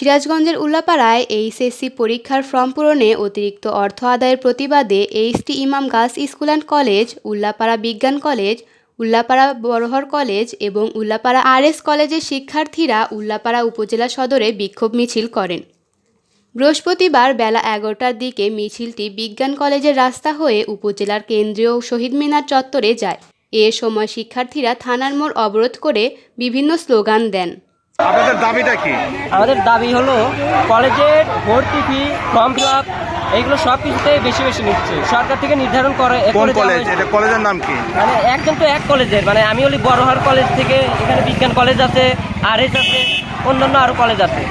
সিরাজগঞ্জের উল্লাপাড়ায় এইচএসসি পরীক্ষার ফর্ম পূরণে অতিরিক্ত অর্থ আদায়ের প্রতিবাদে HT Imam girls school and college, Ullapara বিজ্ঞান কলেজ, উল্লাপাড়া বড়হর কলেজ এবং উল্লাপাড়া আরএস কলেজের শিক্ষার্থীরা উল্লাপাড়া উপজেলা সদরে বিক্ষোভ মিছিল করেন। বৃহস্পতিবার বেলা এগারোটার দিকে মিছিলটি বিজ্ঞান কলেজের রাস্তা হয়ে উপজেলার কেন্দ্রীয় শহীদ মিনার চত্বরে যায়। এ সময় শিক্ষার্থীরা থানার মোড় অবরোধ করে বিভিন্ন স্লোগান দেন। আপনাদের দাবিটা কি? আমাদের দাবি হলো কলেজের ভর্তি ফি ফর্ম ফিল আপ এইগুলো সব কিছুতেই বেশি বেশি নিচ্ছে। সরকার থেকে নির্ধারণ করে কোন কলেজ এটা কলেজের নাম কি? মানে একজন তো এক কলেজের। মানে আমি হলি বড়হার কলেজ থেকে এখানে বিজ্ঞান কলেজ আছে আরএস আছে অন্যান্য আরও কলেজ আছে।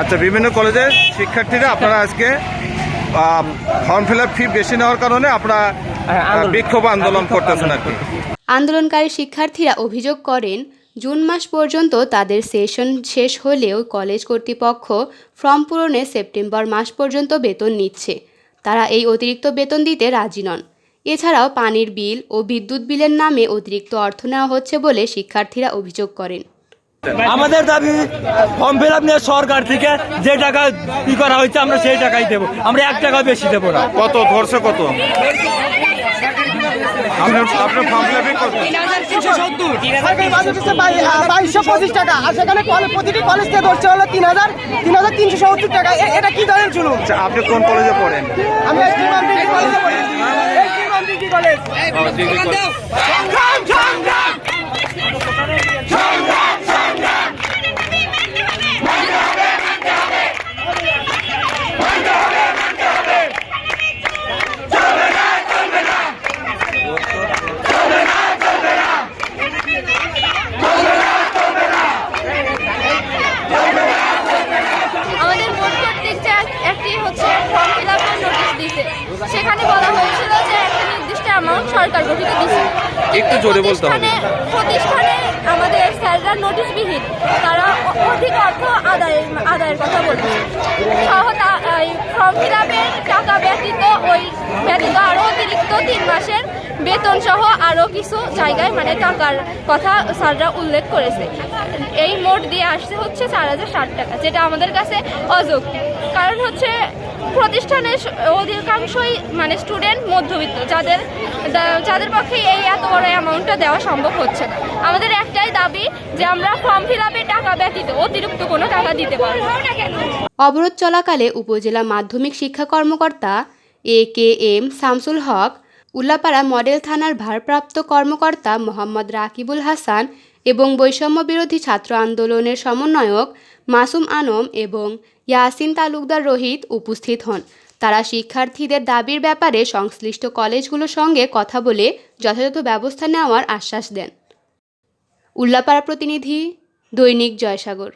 আচ্ছা বিভিন্ন কলেজের শিক্ষার্থীরা আপনারা আজকে ফর্ম ফিল আপ ফি বেশি নেওয়ার কারণে আপনারা হ্যাঁ, বিক্ষোভ আন্দোলন করতেছেন আর কি। আন্দোলনকারী শিক্ষার্থীরা অভিযোগ করেন জুন মাস পর্যন্ত তাদের সেশন শেষ হলেও কলেজ কর্তৃপক্ষ ফর্ম পূরণে সেপ্টেম্বর মাস পর্যন্ত বেতন নিচ্ছে। তারা এই অতিরিক্ত বেতন দিতে রাজি নন। এছাড়াও পানির বিল ও বিদ্যুৎ বিলের নামে অতিরিক্ত অর্থ নেওয়া হচ্ছে বলে শিক্ষার্থীরা অভিযোগ করেন। আমাদের দাবি ফর্ম ফিল আপ নিয়ে সরকার থেকে যে টাকা ই করা হয়েছে আমরা সেই টাকাই দেবো। আমরা এক টাকা বেশি দেবো না। কত? ধরছে কত? আপনার ফর্ম ফিল আপে কত? পঁচিশ টাকা। আর সেখানে প্রতিটি কলেজ থেকে ধরছে হলো তিন হাজার তিন হাজার তিনশো সত্তর টাকা। এটা কি শুনুন আচ্ছা আপনি কোন কলেজে পড়েন? আমি কলেজে পড়ি। কলেজ আমাদের বোর্ড কর্তৃক যে এক- একটি হচ্ছে ফর্ম ফিল আপের নোটিশ দিছে সেখানে বলা হয়েছিল যে একটা নির্দিষ্ট অ্যামাউন্ট সরকার গঠিত দিছে একটু জোরে বলতে হবে। প্রতিষ্ঠানে আমাদের স্যাররা নোটিশবিহীন। তারা অ- অধিক অর্থ আদায়ের আদায়ের কথা বলছে। সহ ফর্ম ফিল আপের টাকা ব্যতীত ওই ব্যতীত আরও অতিরিক্ত তিন মাসের বেতন সহ আরও কিছু জায়গায় মানে টাকার কথা স্যাররা উল্লেখ করেছে। এই মোট দিয়ে আসছে হচ্ছে চার হাজার ষাট টাকা যেটা আমাদের কাছে অযৌক্তিক। কারণ হচ্ছে প্রতিষ্ঠানের অধিকাংশই মানে স্টুডেন্ট মধ্যবিত্ত, যাদের যাদের পক্ষে এই এত বড় অ্যামাউন্টটা দেওয়া সম্ভব হচ্ছে না। আমাদের একটাই দাবি যে আমরা ফর্ম ফিল আপের টাকা ব্যতীত, অতিরিক্ত কোনো টাকা দিতে পারব অবরোধ চলাকালে উপজেলা মাধ্যমিক শিক্ষা কর্মকর্তা A K M Shamsul Haque, Ullapara model থানার ভারপ্রাপ্ত কর্মকর্তা মোহাম্মদ রাকিবুল হাসান এবং বৈষম্য বিরোধী ছাত্র আন্দোলনের সমন্বয়ক মাসুম আনম এবং ইয়াসিন তালুকদার রোহিত উপস্থিত হন। তারা শিক্ষার্থীদের দাবির ব্যাপারে সংশ্লিষ্ট কলেজগুলোর সঙ্গে কথা বলে যথাযথ ব্যবস্থা নেওয়ার আশ্বাস দেন। উল্লাপাড়া প্রতিনিধি দৈনিক জয়সাগর।